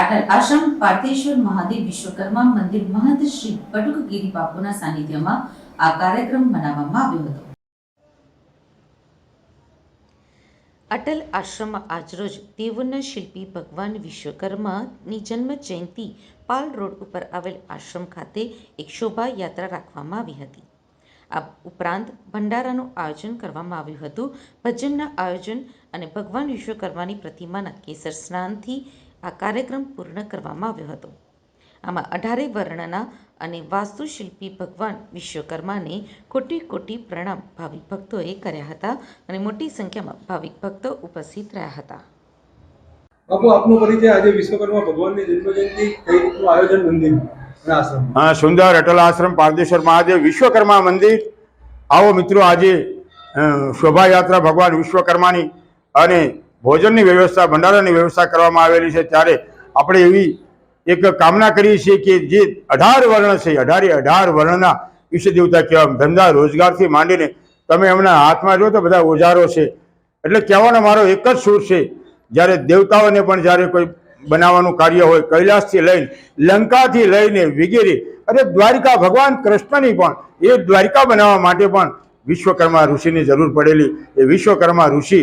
અટલ આશ્રમ, પાર્થેશ્વર, મહાદેવ વિશ્વકર્મા મંદિર મહંત શ્રી બટુકગીરી બાપુના સાનિધ્યમાં આ કાર્યક્રમ મનાવવામાં આવ્યો હતો. અટલ આશ્રમમાં આજરોજ દેવોના શિલ્પી ભગવાન વિશ્વકર્માની જન્મ જયંતિ પાલ રોડ ઉપર આવેલ આશ્રમ ખાતે એક શોભાયાત્રા રાખવામાં આવી હતી. આ ઉપરાંત ભંડારાનું આયોજન કરવામાં આવ્યું હતું. ભજનના આયોજન અને ભગવાન વિશ્વકર્માની પ્રતિમાના કેસર સ્નાનથી આ કાર્યક્રમ પૂર્ણ કરવામાં આવ્યો હતો. આમાં અઢારે વર્ણના અને વાસ્તુશિલ્પી ભગવાન વિશ્વકર્માને કોટી કોટી પ્રણામ ભાવિક ભક્તોએ કર્યા હતા અને મોટી સંખ્યામાં ભાવિક ભક્તો ઉપસ્થિત રહ્યા હતા. બાપુ આપનો પરિચય આજે વિશ્વકર્મા ભગવાનની જન્મજયંતિ કઈ રીતનું આયોજન મંદિર આશ્રમ? હા સુંદર અટલ આશ્રમ પારદેશ્વર મહાદેવ વિશ્વકર્મા મંદિર. આવો મિત્રો આજે શોભાયાત્રા ભગવાન વિશ્વકર્માની અને ભોજનની વ્યવસ્થા, ભંડારાની વ્યવસ્થા કરવામાં આવેલી છે. ત્યારે આપણે એવી એક કામના કરીએ છીએ કે જે અઢાર વર્ણ છે, અઢારે અઢાર વર્ણના ઈષ્ટ દેવતા કહેવા ધંધા રોજગારથી માંડીને તમે એમના હાથમાં જો તો બધા ઓજારો છે. એટલે કહેવાનો મારો એક જ સૂર છે, જ્યારે દેવતાઓને પણ જ્યારે કોઈ બનાવવાનું કાર્ય હોય, કૈલાસથી લઈને લંકાથી લઈને વગેરે, અરે દ્વારિકા ભગવાન કૃષ્ણની પણ, એ દ્વારિકા બનાવવા માટે પણ વિશ્વકર્મા ઋષિની જરૂર પડેલી. એ વિશ્વકર્મા ઋષિ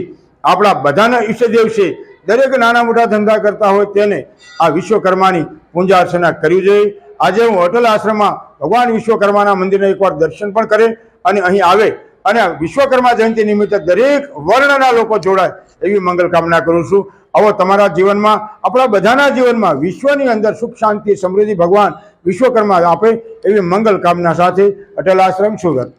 આપણા બધાના ઈષ્ટદેવ છે, દરેક નાના મોટા ધંધા કરતા હોય તેને આ વિશ્વકર્માની પૂજા અર્ચના કરવી જોઈએ. આજે હું અટલ આશ્રમમાં ભગવાન વિશ્વકર્માના મંદિરને એકવાર દર્શન પણ કરે અને અહીં આવે અને વિશ્વકર્મા જયંતિ નિમિત્તે દરેક વર્ણના લોકો જોડાય એવી મંગલ કામના કરું છું. આવો તમારા જીવનમાં, આપણા બધાના જીવનમાં વિશ્વની અંદર સુખ, શાંતિ, સમૃદ્ધિ ભગવાન વિશ્વકર્મા આપે એવી મંગલ કામના સાથે અટલ આશ્રમ સુરત.